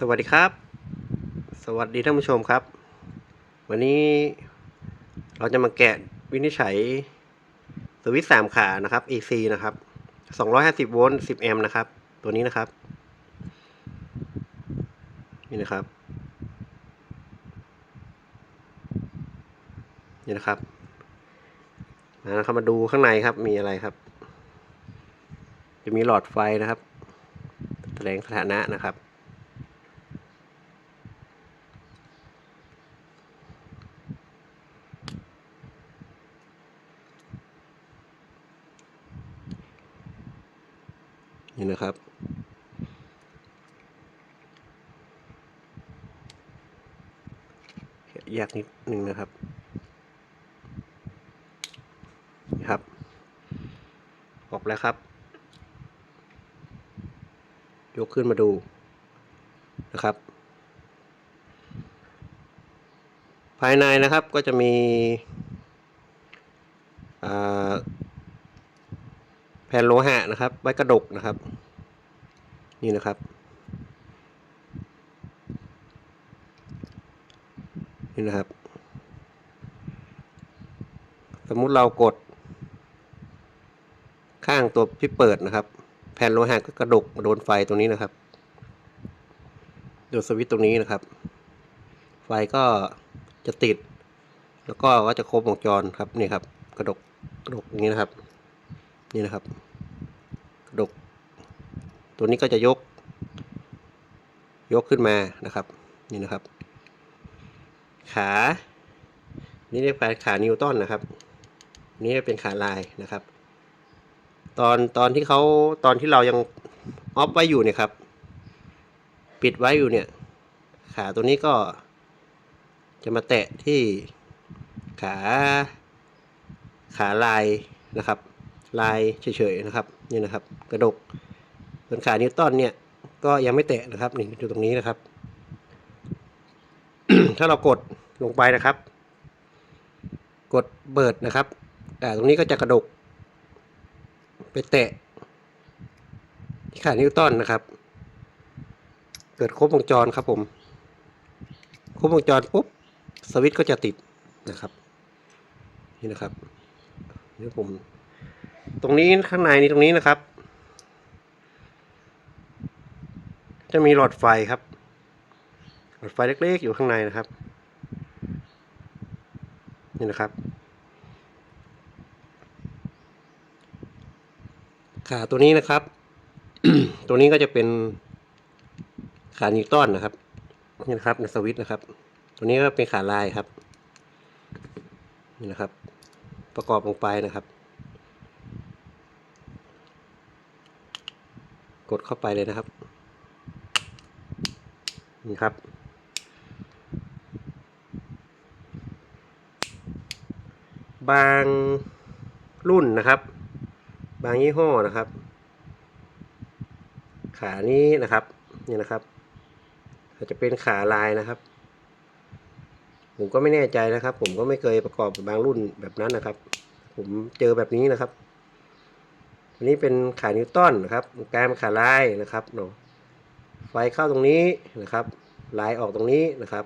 สวัสดีครับ สวัสดีท่านผู้ชมครับ วันนี้เราจะมาแกะวินิจฉัยสวิตช์สามขานะครับ AC นะครับ 250 โวลต์ 10 แอมป์นะครับ ตัวนี้นะครับ นี่นะครับ นี่นะครับมานะครับมาดูข้างในครับมีอะไรครับ จะมีหลอดไฟนะครับ แสดงสถานะนะครับ นี่นะครับแยกนิดหนึ่งนะครับนี่ครับ ออกแล้วครับ ยกขึ้นมาดูนะครับ ภายในนะครับก็จะมีอ่า ผ่นโลหะนะครับ ไว้กระดกนะครับ นี่นะครับ นี่นะครับ สมมุติเรากด ข้างตัวที่เปิดนะครับ แผ่นโลหะก็กระดกมาโดนไฟตรงนี้นะครับโดนสวิตช์ตรงนี้นะครับ ไฟก็จะติด แล้วก็ก็จะครบวงจรครับนี่ครับ กระดกกระดกอย่างนี้นะครับ นี่นะครับกระดก ตัวนี้ก็จะยก ยกขึ้นมานะครับ นี่นะครับ ขา นี่เรียกว่าขานิวตันนะครับ นี่เป็นขาลายนะครับ ตอนตอนที่เขาตอนที่เรายังออฟไว้อยู่เนี่ยครับ ปิดไว้อยู่เนี่ย ขาตัวนี้ก็จะมาแตะที่ขาขาลายนะครับ ลายเฉยๆนะครับนี่นะครับกระดกส่วนขานิวตันเนี่ยก็ยังไม่แตะนะครับนี่อยู่ตรงนี้นะครับ ถ้าเรากดลงไปนะครับ กดเบิดนะครับอ่ตรงนี้ก็จะกระดก ไปแตะที่ขานิวตันนะครับ เกิดครบวงจรครับผมครบวงจรปุ๊บสวิตช์ก็จะติดนะครับ นี่นะครับนี่ผม ตรงนี้ข้างในนี้ตรงนี้นะครับ จะมีหลอดไฟครับ หลอดไฟเล็กๆอยู่ข้างในนะครับ นี่นะครับ ขาตัวนี้นะครับ ตัวนี้ก็จะเป็นขานิวตันนะครับนี่นะครับในสวิตช์นะครับ ตัวนี้ก็เป็นขาลายครับ นี่นะครับ ประกอบลงไปนะครับ กดเข้าไปเลยนะครับ นี่ครับ บางรุ่นนะครับ บางยี่ห้อนะครับ ขานี้นะครับนี่นะครับอาจจะเป็นขาลายนะครับ ผมก็ไม่แน่ใจนะครับ ผมก็ไม่เคยประกอบบางรุ่นแบบนั้นนะครับ ผมเจอแบบนี้นะครับ อันนี้เป็นขานิวตันนะครับแกลายเป็นขาลายนะครับเนาะไฟเข้าตรงนี้นะครับลายออกตรงนี้นะครับ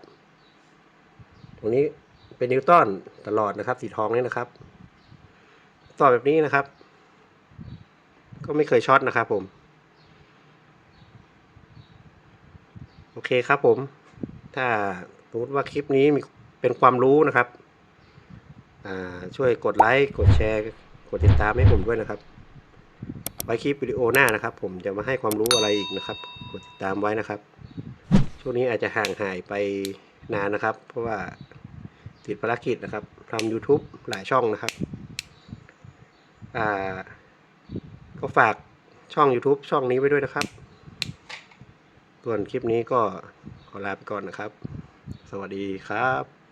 ตรงนี้เป็นนิวตันตลอดนะครับสีทองนี่นะครับต่อแบบนี้นะครับ ก็ไม่เคยช็อตนะครับผมโอเคครับผม ถ้าสมมติว่าคลิปนี้มีเป็นความรู้นะครับ ช่วยกดไลค์ กดแชร์ กดติดตามให้ผมด้วยนะครับ ไว้คลิปวิดีโอหน้านะครับ ผมจะมาให้ความรู้อะไรอีกนะครับกดติดตามไว้นะครับ ช่วงนี้อาจจะห่างหายไปนานนะครับ เพราะว่าติดภารกิจนะครับทำ YouTube หลายช่องนะครับอ่าก็ฝากช่อง YouTube ช่องนี้ไว้ด้วยนะครับ ส่วนคลิปนี้ก็ขอลาไปก่อนนะครับ สวัสดีครับ